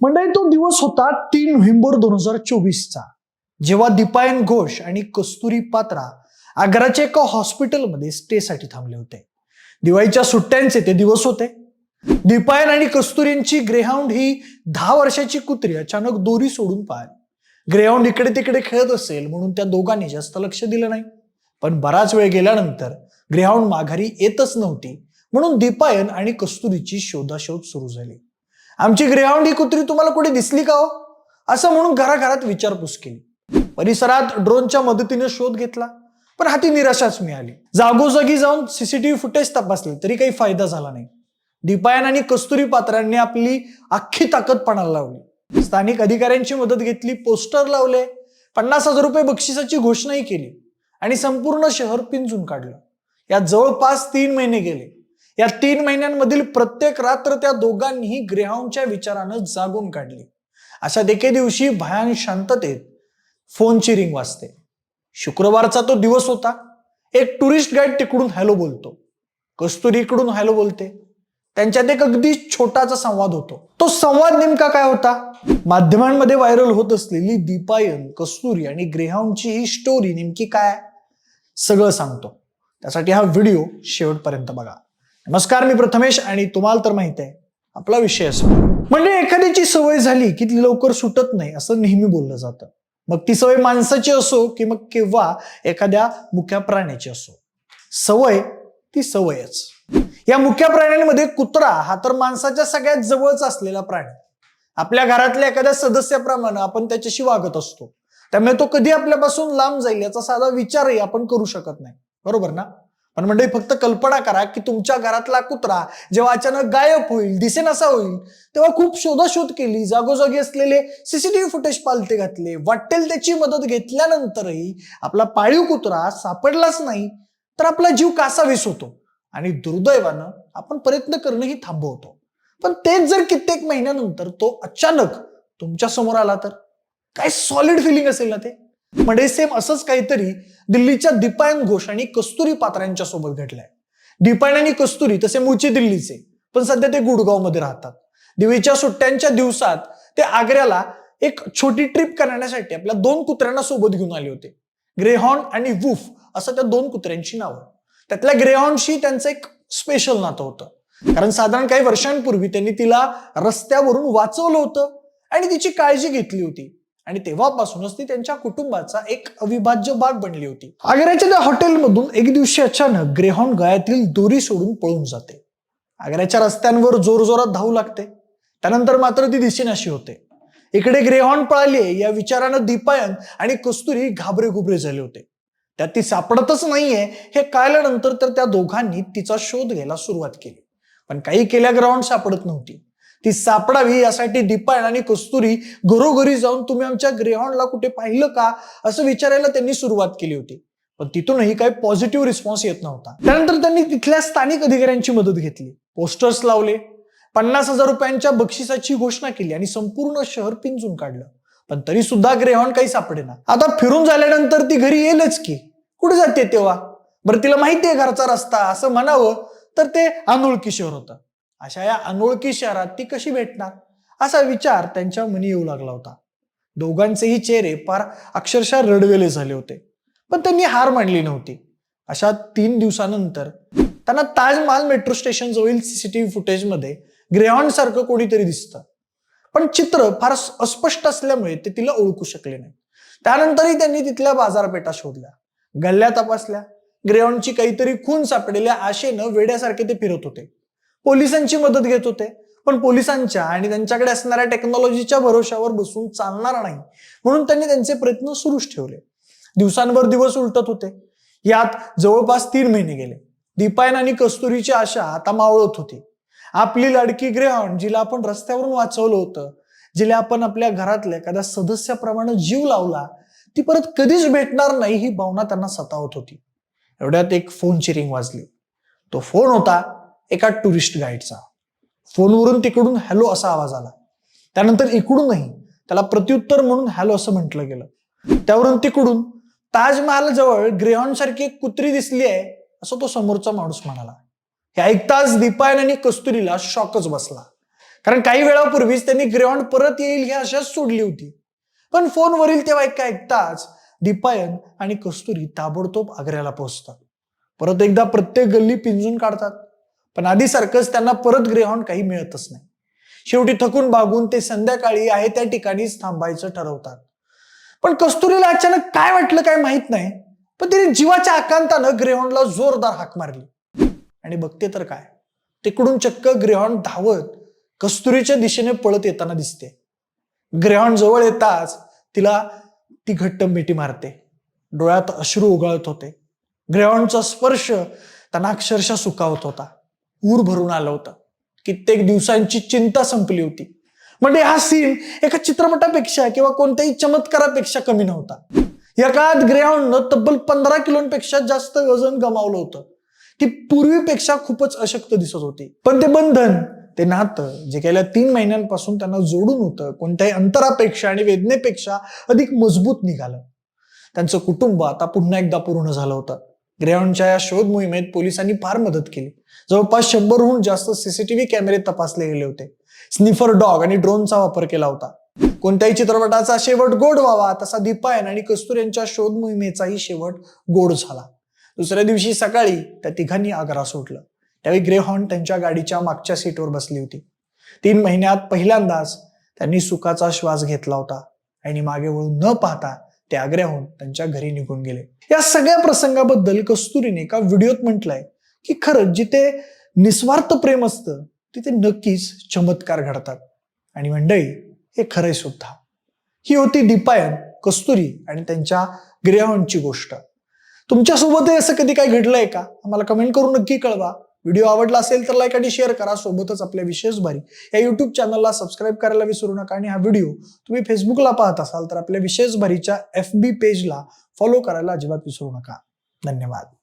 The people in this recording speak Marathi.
म्हणजे तो दिवस होता तीन नोव्हेंबर दोन हजार चोवीसचा. जेव्हा दीपायन घोष आणि कस्तुरी पात्रा आग्राच्या एका हॉस्पिटलमध्ये स्टेसाठी थांबले होते. दिवाळीच्या सुट्ट्यांचे ते दिवस होते. दीपायन आणि कस्तुरींची ग्रेहाऊंड ही दहा वर्षाची कुत्री अचानक दोरी सोडून पाहिली ग्रेहाऊंड इकडे तिकडे खेळत असेल म्हणून त्या दोघांनी जास्त लक्ष दिलं नाही. पण बराच वेळ गेल्यानंतर ग्रेहाऊंड माघारी येतच नव्हती म्हणून दीपायन आणि कस्तुरीची शोधाशोध सुरू झाली. आमची ग्रेहाउंड ही कुत्री तुम्हाला कुठे दिसली का हो? असं म्हणून घराघरात विचारपूस केली. परिसरात ड्रोनच्या मदतीने शोध घेतला पण हाती निराशाच मिळाली. जागोजागी जाऊन सीसीटीव्ही फुटेज तपासले तरी काही फायदा झाला नाही. दीपायन आणि कस्तुरी पात्रांनी आपली अख्खी ताकद पणाला लावली. स्थानिक अधिकाऱ्यांची मदत घेतली पोस्टर लावले पन्नास हजार रुपये बक्षिसाची घोषणाही केली आणि संपूर्ण शहर पिंजून काढलं. यात जवळपास तीन महिने गेले. या तीन महिन्यांमधील प्रत्येक रात्र त्या दोघांनीही ग्रेहाऊंडच्या विचारानं जागून काढली. अशा देखे दिवशी भयान शांततेत फोनची रिंग वाजते. शुक्रवारचा तो दिवस होता. एक टुरिस्ट गाईड तिकडून हॅलो बोलतो. कस्तुरी इकडून हॅलो बोलते. त्यांच्यात एक अगदी छोटासा संवाद होतो. तो संवाद नेमका काय होता? माध्यमांमध्ये व्हायरल होत असलेली दीपायन कस्तुरी आणि ग्रेहाऊंडची ही स्टोरी नेमकी काय? सगळं सांगतो. त्यासाठी हा व्हिडिओ शेवटपर्यंत बघा. नमस्कार मी प्रथमेश आणि तुम्हाला तर माहीत आहे आपला विषय असो. म्हणजे एखाद्याची सवय झाली की ती लवकर सुटत नाही असं नेहमी बोललं जातं. मग ती सवय माणसाची असो की मग केव्हा एखाद्या मुख्या प्राण्याची असो. सवय ती सवयच. या मुख्या प्राण्यांमध्ये कुत्रा हा तर माणसाच्या सगळ्यात जवळच असलेला प्राणी. आपल्या घरातल्या एखाद्या सदस्याप्रमाणे आपण त्याच्याशी वागत असतो. त्यामुळे तो कधी आपल्यापासून लांब जाईल याचा साधा विचारही आपण करू शकत नाही. बरोबर ना? पण म्हणजे फक्त कल्पना करा की तुमच्या घरातला कुत्रा जेव्हा अचानक गायब होईल दिसेनासा होईल तेव्हा खूप शोधाशोध केली जागोजागी असलेले सीसीटीव्ही फुटेज पालते घातले. वाटेल त्याची मदत घेतल्यानंतरही आपला पाळीव कुत्रा सापडलाच नाही तर आपला जीव कासावीस होतो आणि दुर्दैवानं आपण प्रयत्न करणंही थांबवतो. पण तेच जर कित्येक महिन्यानंतर तो अचानक तुमच्यासमोर आला तर? काय सॉलिड फिलिंग असेल ना ते? म्हणजे सेम असंच काहीतरी दिल्लीच्या दीपायन घोष आणि कस्तुरी पात्रांच्या सोबत घडलंय. दीपायन आणि कस्तुरी तसे मूळचे दिल्लीचे पण सध्या ते गुडगावमध्ये राहतात. दिवीच्या सुट्ट्यांच्या दिवसात ते आग्र्याला एक छोटी ट्रिप करण्यासाठी आपल्या दोन कुत्र्यांना सोबत घेऊन आले होते. ग्रेहॉर्न आणि वूफ असं त्या दोन कुत्र्यांची नावं. त्यातल्या ग्रेहॉर्नशी त्यांचं एक स्पेशल नातं होतं. कारण साधारण काही वर्षांपूर्वी त्यांनी तिला रस्त्यावरून वाचवलं होतं आणि तिची काळजी घेतली होती. आणि तेव्हापासूनच ती त्यांच्या कुटुंबाचा एक अविभाज्य भाग बनली होती. आग्र्याच्या त्या हॉटेलमधून एक दिवशी अचानक ग्रेहॉन गळ्यातील दोरी सोडून पळून जाते. आग्र्याच्या रस्त्यांवर जोरजोरात धावू लागते. त्यानंतर मात्र ती दिसेनाशी होते. इकडे ग्रेहॉन पळाली या विचारानं दीपायन आणि कस्तुरी घाबरे घुबरे झाले होते. त्यात ती सापडतच नाहीये हे कळल्यानंतर तर त्या दोघांनी तिचा शोध घ्यायला सुरुवात केली. पण काही केल्या ग्राउंड सापडत नव्हती. ती सापडावी यासाठी दीपायन आणि कस्तुरी घरोघरी जाऊन तुम्ही आमच्या ग्रेहॉन्डला कुठे पाहिलं का? असं विचारायला त्यांनी सुरुवात केली होती. पण तिथूनही काही पॉझिटिव्ह रिस्पॉन्स येत नव्हता. त्यानंतर त्यांनी तिथल्या स्थानिक अधिकाऱ्यांची मदत घेतली. पोस्टर्स लावले. पन्नास हजार रुपयांच्या बक्षिसाची घोषणा केली आणि संपूर्ण शहर पिंजून काढलं. पण तरी सुद्धा ग्रेहॉन काही सापडेना. आता फिरून झाल्यानंतर ती घरी येईलच की. कुठे जाते तेव्हा? बरं तिला माहितीये घरचा रस्ता. असं म्हणावं तर ते अनोळखी शहर होतं. अशा या अनोळखी शहरात ती कशी भेटणार? असा विचार त्यांच्या मनी येऊ लागला होता. दोघांचेही चेहरे फार अक्षरशः रडवेले झाले होते. पण त्यांनी हार मांडली नव्हती. अशा तीन दिवसानंतर त्यांना ताजमहाल मेट्रो स्टेशन जवळील सीसीटीव्ही फुटेजमध्ये ग्रेहॉन सारखं कोणीतरी दिसतं. पण चित्र फार अस्पष्ट असल्यामुळे ते तिला ओळखू शकले नाही त्यानंतरही त्यांनी तिथल्या बाजारपेठा शोधल्या. गल्ल्या तपासल्या. ग्रेहॉनची काहीतरी खून सापडेल्या आशेनं वेड्यासारखे ते फिरत होते. पोलिसांची मदत घेत होते. पण पोलिसांच्या आणि त्यांच्याकडे असणाऱ्या टेक्नॉलॉजीच्या भरोशावर बसून चालणार नाही. म्हणून त्यांनी त्यांचे प्रयत्न सुरूच ठेवले. दिवसांवर दिवस उलटत होते. यात जवळपास तीन महिने गेले. दीपायन आणि कस्तुरीची आशा आता मावळत होती. आपली लाडकी ग्रेहॉन जिला आपण रस्त्यावरून वाचवलं होतं जिला आपण आपल्या घरातल्या एखाद्या सदस्याप्रमाणे जीव लावला ती परत कधीच भेटणार नाही ही भावना त्यांना सतावत होती. एवढ्यात एक फोनची रिंग वाजली. तो फोन होता एका टुरिस्ट गाईडचा. फोनवरून तिकडून हॅलो असा आवाज आला. त्यानंतर इकडूनही त्याला प्रत्युत्तर म्हणून हॅलो असं म्हटलं गेलं. त्यावरून तिकडून ताजमहाल जवळ ग्रेहॉन सारखी एक कुत्री दिसली आहे असं तो समोरचा माणूस म्हणाला. हे ऐकताच दीपायन आणि कस्तुरीला शॉकच बसला. कारण काही वेळापूर्वीच त्यांनी ग्रेहॉन परत येईल ही आशाच सोडली होती. पण फोनवरील ते वाक्य ऐकताच दीपायन आणि कस्तुरी ताबडतोब आग्र्याला पोहोचतात. परत एकदा प्रत्येक गल्ली पिंजून काढतात. पण आधीसारखंच त्यांना परत ग्रेहॉन्ड काही मिळतच नाही. शेवटी थकून भागून ते संध्याकाळी आहे त्या ठिकाणीच थांबायचं ठरवतात. पण कस्तुरीला अचानक काय वाटलं काय माहीत नाही पण तिने जीवाच्या आकांतानं ग्रेहॉन्डला जोरदार हाक मारली. आणि बघते तर काय तिकडून चक्क ग्रेहॉन्ड धावत कस्तुरीच्या दिशेने पळत येताना दिसते. ग्रेहॉन्ड जवळ येताच तिला ती घट्ट मिठी मारते. डोळ्यात अश्रू उगाळत होते. ग्रेहॉन्डचा स्पर्श त्यांना अक्षरशः सुकावत होता. ऊर भरून आलं होतं. कित्येक दिवसांची चिंता संपली होती. म्हणजे हा सीन एका चित्रपटापेक्षा किंवा कोणत्याही चमत्कारापेक्षा कमी नव्हता. या काळात ग्रेहॉन्डनं तब्बल पंधरा किलोपेक्षा जास्त वजन गमावलं होतं. ती पूर्वीपेक्षा खूपच अशक्त दिसत होती. पण ते बंधन ते नातं जे गेल्या तीन महिन्यांपासून त्यांना जोडून होतं कोणत्याही अंतरापेक्षा आणि वेदनेपेक्षा अधिक मजबूत निघालं. त्यांचं कुटुंब आता पुन्हा एकदा पूर्ण झालं होतं. ग्रेहॉन्डच्या या शोध मोहिमेत पोलिसांनी फार मदत केली. जवळपास शंभरहून जास्त सीसीटीव्ही कॅमेरे तपासले गेले होते. स्निफर डॉग आणि ड्रोनचा वापर केला होता. कोणत्याही चित्रपटाचा शेवट गोड व्हावा तसा दीपायन आणि कस्तूर यांच्या शोध मोहिमेचाही शेवट गोड झाला. दुसऱ्या दिवशी सकाळी त्या तिघांनी आग्रा सोडलं. त्यावेळी ग्रेहॉर्न त्यांच्या गाडीच्या मागच्या सीटवर बसली होती. तीन महिन्यात पहिल्यांदाच त्यांनी सुखाचा श्वास घेतला होता. आणि मागे वळून न पाहता ते आग्र्याहून त्यांच्या घरी निघून गेले. या सगळ्या प्रसंगाबद्दल कस्तुरीने एका व्हिडिओत म्हटलंय की खरंच जिथे निस्वार्थ प्रेम असतं तिथे नक्कीच चमत्कार घडतात. आणि मंडळी हे खरंय सुद्धा. ही होती दीपायन कस्तुरी आणि त्यांच्या ग्रेहॉनची गोष्ट. तुमच्यासोबतही असं कधी काय घडलंय का? आम्हाला कमेंट करून नक्की कळवा. व्हिडिओ आवडला असेल तर लाईक आणि शेअर करा. सोबतच आपल्या विशेष भारी. या युट्यूब चॅनलला सबस्क्राईब करायला विसरू नका आणि हा व्हिडिओ तुम्ही फेसबुकला पाहत असाल तर आपल्या विशेष भारीच्या एफ बी पेजला फॉलो करायला अजिबात विसरू नका. धन्यवाद.